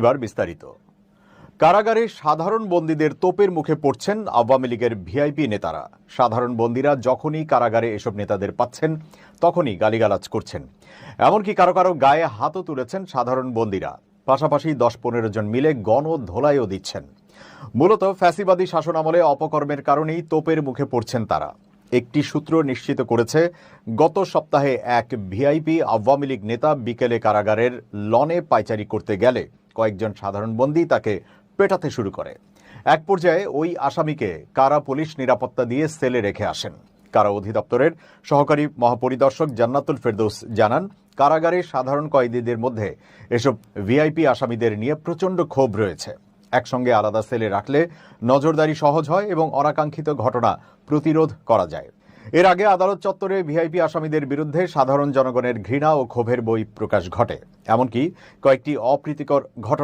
এবার বিস্তারিত। কারাগারে সাধারণ বন্দীদের তোপের মুখে পড়ছেন আওয়ামী লীগের ভিআইপি নেতারা। সাধারণ বন্দীরা যখনই কারাগারে এসব নেতাদের পাচ্ছেন, তখনই গালিগালাজ করছেন। এমনকি কারও কারও গায়ে হাতও তুলেছেন সাধারণ বন্দীরা। পাশাপাশি দশ পনেরো জন মিলে গণ ধোলাইও দিচ্ছেন। মূলত ফ্যাসিবাদী শাসনামলে অপকর্মের কারণেই তোপের মুখে পড়ছেন তারা। একটি সূত্র নিশ্চিত করেছে, গত সপ্তাহে এক ভিআইপি আওয়ামী লীগ নেতা বিকেলে কারাগারের লনে পাইচারি করতে গেলে কয়েকজন সাধারণ বন্দী তাকে পেটাতে শুরু করে। এক পর্যায়ে ওই আসামিকে কারা পুলিশ নিরাপত্তা দিয়ে সেলে রেখে আসেন। কারা অধিদপ্তরের সহকারী মহাপরিদর্শক জান্নাতুল ফেরদৌস জানান, কারাগারে সাধারণ কয়েদিদের মধ্যে এসব ভিআইপি আসামিদের নিয়ে প্রচণ্ড ক্ষোভ রয়েছে। একসঙ্গে আলাদা সেলে রাখলে নজরদারি সহজ হয় এবং অনাকাঙ্ক্ষিত ঘটনা প্রতিরোধ করা যায়। এর আগে আদালত চত্বরে ভিআইপি আসামিদের বিরুদ্ধে সাধারণ জনগণের ঘৃণা ও ক্ষোভের বই প্রকাশ ঘটে। এমনকি কয়েকটি অপ্রীতিকর ঘটনা